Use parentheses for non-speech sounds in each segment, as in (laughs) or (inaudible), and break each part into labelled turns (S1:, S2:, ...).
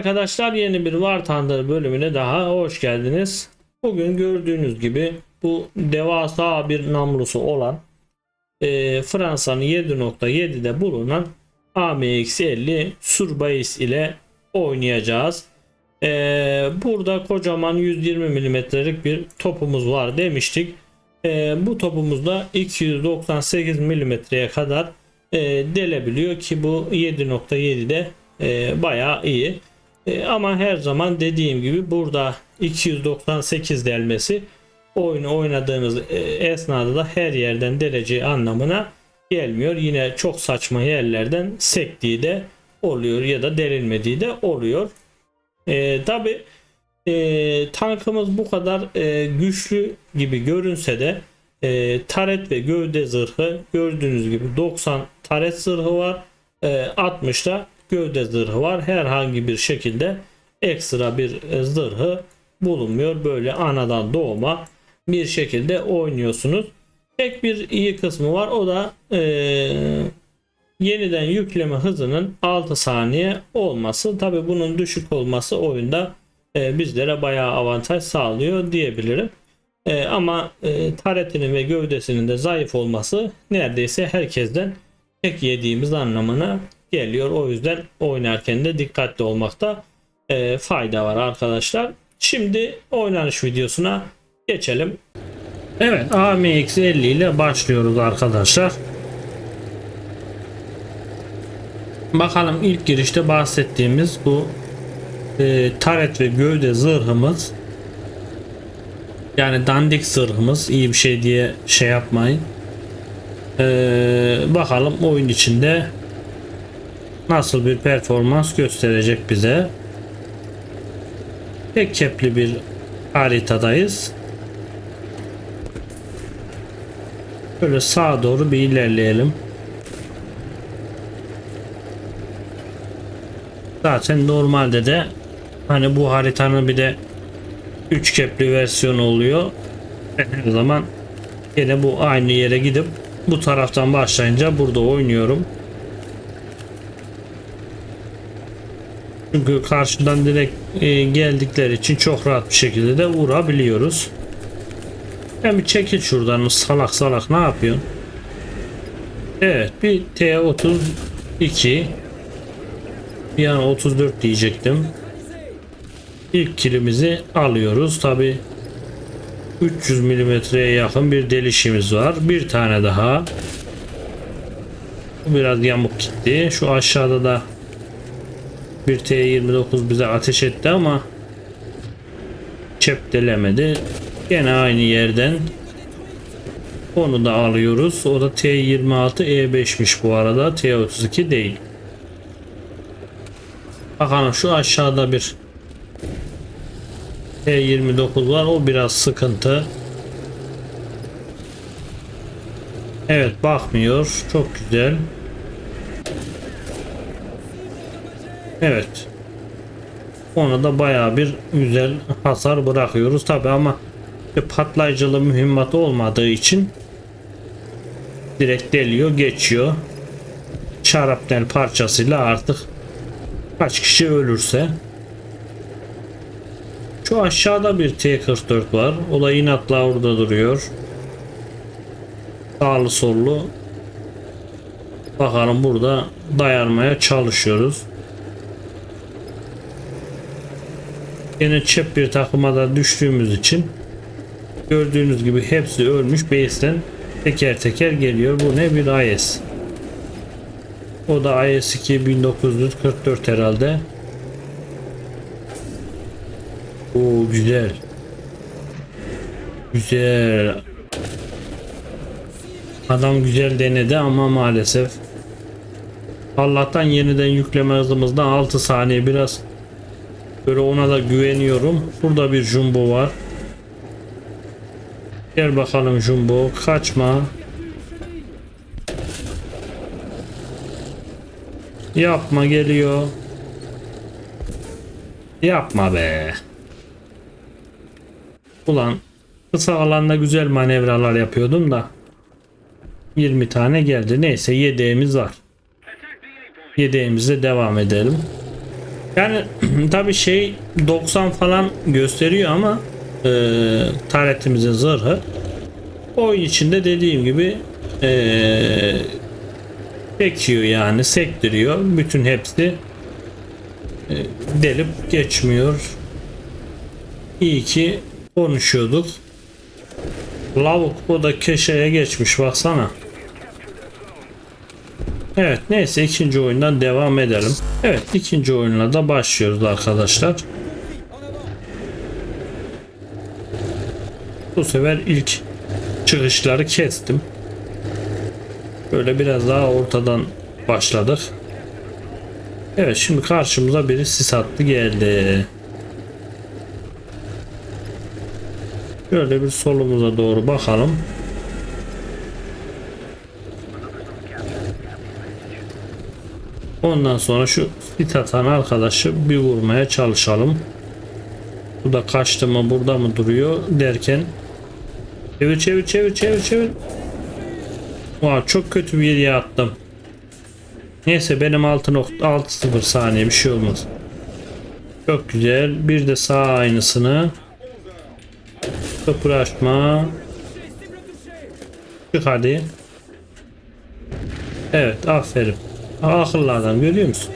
S1: arkadaşlar yeni bir War Thunder bölümüne daha hoş geldiniz. Bugün gördüğünüz gibi bu devasa bir namlusu olan e, Fransa'nın 7.7'de bulunan AMX-50 Surbais ile oynayacağız. E, burada kocaman 120 milimetrelik bir topumuz var demiştik. E, bu topumuzda 298 milimetreye kadar e, delebiliyor ki bu 7.7'de e, bayağı iyi. E, ama her zaman dediğim gibi burada 298 delmesi oyunu oynadığınız e, esnada da her yerden deleceği anlamına gelmiyor. Yine çok saçma yerlerden sektiği de oluyor ya da delinmediği de oluyor. E, Tabi tankımız bu kadar e, güçlü gibi görünse de e, taret ve gövde zırhı gördüğünüz gibi 90 taret zırhı var. E, 60'da gövde zırhı var. Herhangi bir şekilde ekstra bir e, zırhı bulunmuyor. Böyle anadan doğma bir şekilde oynuyorsunuz. Tek bir iyi kısmı var. O da e, yeniden yükleme hızının 6 saniye olması. Tabi bunun düşük olması oyunda e, bizlere bayağı avantaj sağlıyor diyebilirim. E, ama e, taretinin ve gövdesinin de zayıf olması neredeyse herkesten tek yediğimiz anlamına geliyor. O yüzden oynarken de dikkatli olmakta e, fayda var arkadaşlar. Şimdi oynanış videosuna geçelim. Evet AMX50 ile başlıyoruz arkadaşlar. Bakalım ilk girişte bahsettiğimiz bu e, taret ve gövde zırhımız yani dandik zırhımız iyi bir şey diye şey yapmayın. Ee, bakalım oyun içinde nasıl bir performans gösterecek bize. Tek kepli bir haritadayız. Böyle sağa doğru bir ilerleyelim. Zaten normalde de hani bu haritanın bir de 3 kepli versiyonu oluyor. Her zaman yine bu aynı yere gidip bu taraftan başlayınca burada oynuyorum. Çünkü karşıdan direkt e, geldikleri için çok rahat bir şekilde de vurabiliyoruz. Ben bir çekil şuradan salak salak ne yapıyorsun? Evet bir T32 bir an 34 diyecektim. İlk kilimizi alıyoruz. Tabi 300 milimetreye yakın bir delişimiz var. Bir tane daha. Bu biraz yamuk gitti. Şu aşağıda da bir T29 bize ateş etti ama çep delemedi. Gene aynı yerden onu da alıyoruz. O da T26 E5'miş bu arada. T32 değil. Bakalım şu aşağıda bir T29 var. O biraz sıkıntı. Evet bakmıyor. Çok güzel. Evet. Ona da baya bir güzel hasar bırakıyoruz. Tabi ama patlayıcılı mühimmatı olmadığı için direkt deliyor geçiyor. Şarapnel parçasıyla artık kaç kişi ölürse şu aşağıda bir T-44 var. O da inatla orada duruyor. Sağlı sollu. Bakalım burada dayanmaya çalışıyoruz. Yine çep bir takıma da düştüğümüz için gördüğünüz gibi hepsi ölmüş base'den teker teker geliyor. Bu ne bir IS. O da IS-2 1944 herhalde. Oo güzel. Güzel. Adam güzel denedi ama maalesef Allah'tan yeniden yükleme hızımızda 6 saniye biraz böyle ona da güveniyorum. Burada bir jumbo var. Gel bakalım jumbo kaçma. Yapma geliyor. Yapma be. Ulan kısa alanda güzel manevralar yapıyordum da 20 tane geldi. Neyse yedeğimiz var. Yedeğimizle devam edelim. Yani (clears throat) Tabi şey 90 falan gösteriyor ama e, taretimizin zırhı oyun içinde dediğim gibi e, çekiyor yani sektiriyor. Bütün hepsi e, delip geçmiyor. İyi ki konuşuyorduk. Lavuk o da köşeye geçmiş baksana. Evet neyse ikinci oyundan devam edelim. Evet ikinci oyunla da başlıyoruz arkadaşlar. Bu sefer ilk çıkışları kestim. Böyle biraz daha ortadan başladık. Evet şimdi karşımıza biri sis attı geldi. Şöyle bir solumuza doğru bakalım. Ondan sonra şu sit atan arkadaşı bir vurmaya çalışalım. Bu da kaçtı mı burada mı duruyor derken çevir çevir çevir çevir çevir. Vay çok kötü bir yere attım. Neyse benim 6.60 saniye bir şey olmaz. Çok güzel. Bir de sağ aynısını. Kıpraşma. Çık hadi. Evet aferin. Akıllı adam görüyor musun?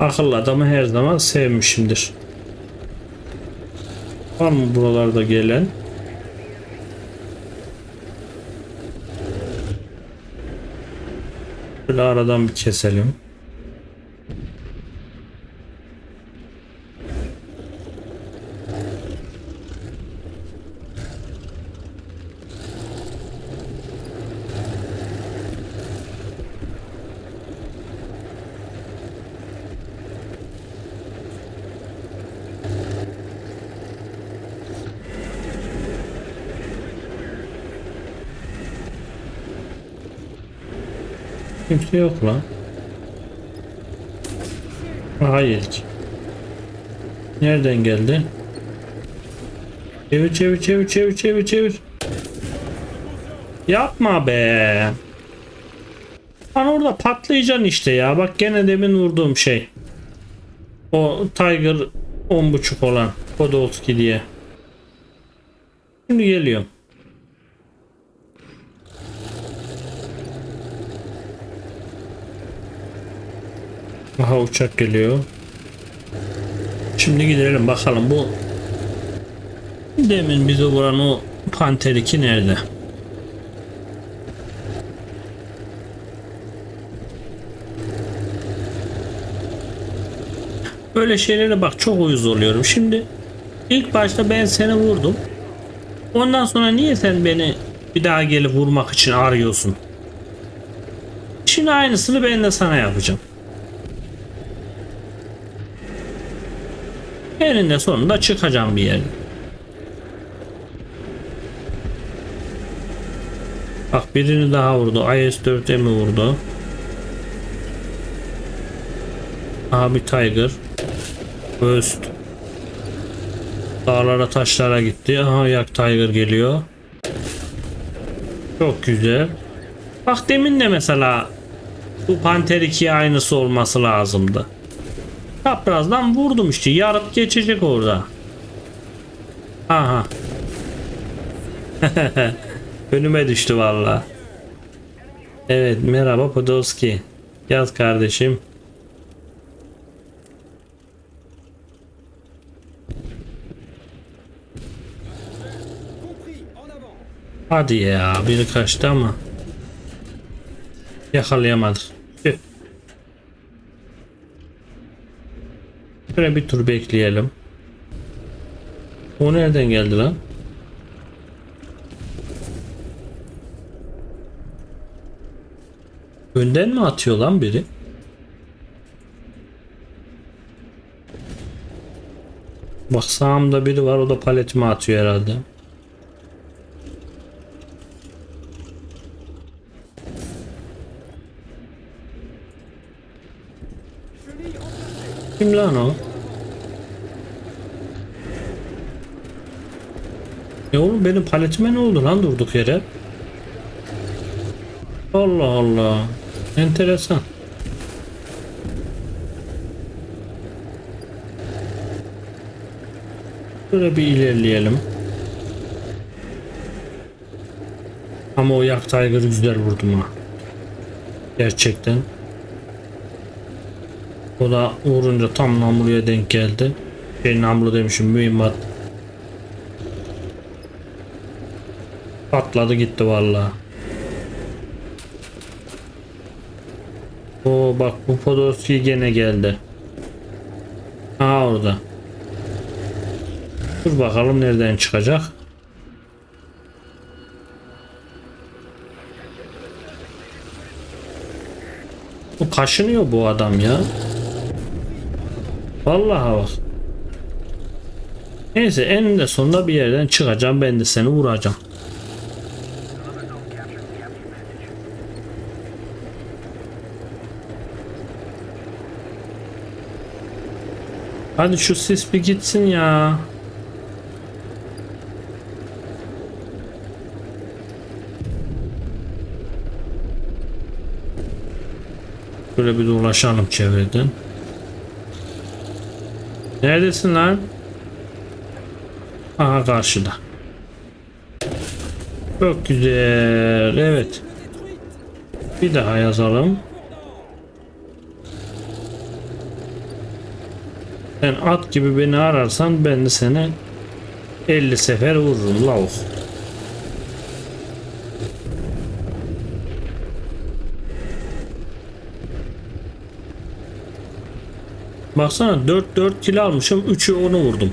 S1: Akıllı adamı her zaman sevmişimdir. Var mı buralarda gelen? Böyle aradan bir keselim. Kimse yok lan. Yedik. Nereden geldi? Çevir çevir çevir çevir çevir çevir. Yapma be. Lan orada patlayacaksın işte ya. Bak gene demin vurduğum şey. O Tiger 10.5 olan Podolski diye. Şimdi geliyorum. Aha uçak geliyor. Şimdi gidelim bakalım bu demin bizi vuran o Panther 2 nerede? Böyle şeylere bak çok uyuz oluyorum. Şimdi ilk başta ben seni vurdum. Ondan sonra niye sen beni bir daha gelip vurmak için arıyorsun? Şimdi aynısını ben de sana yapacağım. Eninde sonunda çıkacağım bir yere. Bak birini daha vurdu. IS-4'e mi vurdu? Aha bir Tiger. Öst. Dağlara taşlara gitti. Aha yak Tiger geliyor. Çok güzel. Bak demin de mesela bu Panther 2'ye aynısı olması lazımdı. Çaprazdan vurdum işte. Yarıp geçecek orada. Aha. (laughs) Önüme düştü valla. Evet merhaba Podolski. Yaz kardeşim. Hadi ya biri kaçtı ama yakalayamadık. Şöyle bir tur bekleyelim. O nereden geldi lan? Önden mi atıyor lan biri? Bak sağımda biri var o da paletimi atıyor herhalde. Kim lan o? E oğlum benim paletime ne oldu lan durduk yere? Allah Allah. Enteresan. Şöyle bir ilerleyelim. Ama o yak tiger güzel vurdum ha. Gerçekten. O da vurunca tam namluya denk geldi. Şey namlu demişim mühimmat. Patladı gitti vallahi. Oo bak bu Podolski gene geldi. Aha orada. Dur bakalım nereden çıkacak. Bu kaşınıyor bu adam ya. Vallahi bak. Neyse eninde sonunda bir yerden çıkacağım ben de seni vuracağım. Hadi şu sis bir gitsin ya. Böyle bir dolaşalım çevreden. Neredesin lan? Aha karşıda. Çok güzel. Evet. Bir daha yazalım. Sen at gibi beni ararsan ben de seni 50 sefer vururum lavuk. Baksana 4 4 kill almışım 3'ü onu vurdum.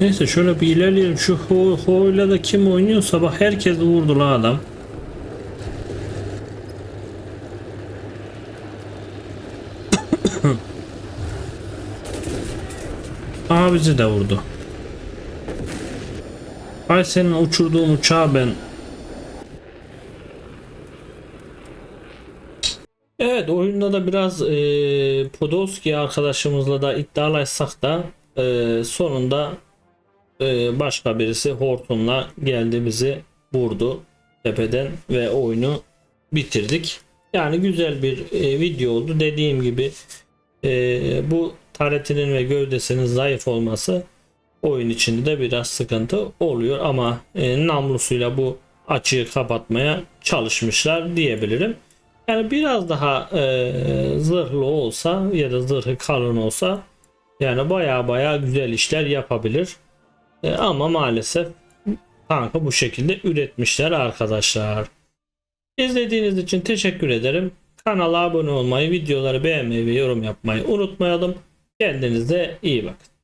S1: Neyse şöyle bir ilerleyelim. Şu Ho Ho'yla da kim oynuyor sabah herkes vurdu la adam. (coughs) Aha bizi de vurdu. Ay senin uçurduğun uçağı ben Evet oyunda da biraz e, Podolski arkadaşımızla da iddialaşsak da e, sonunda e, başka birisi hortumla geldiğimizi vurdu tepeden ve oyunu bitirdik. Yani güzel bir e, video oldu. Dediğim gibi e, bu taretinin ve gövdesinin zayıf olması oyun içinde de biraz sıkıntı oluyor ama e, namlusuyla bu açığı kapatmaya çalışmışlar diyebilirim. Yani biraz daha e, zırhlı olsa ya da zırhı kalın olsa yani baya baya güzel işler yapabilir. E, ama maalesef tankı bu şekilde üretmişler arkadaşlar. İzlediğiniz için teşekkür ederim. Kanala abone olmayı, videoları beğenmeyi ve yorum yapmayı unutmayalım. Kendinize iyi bakın.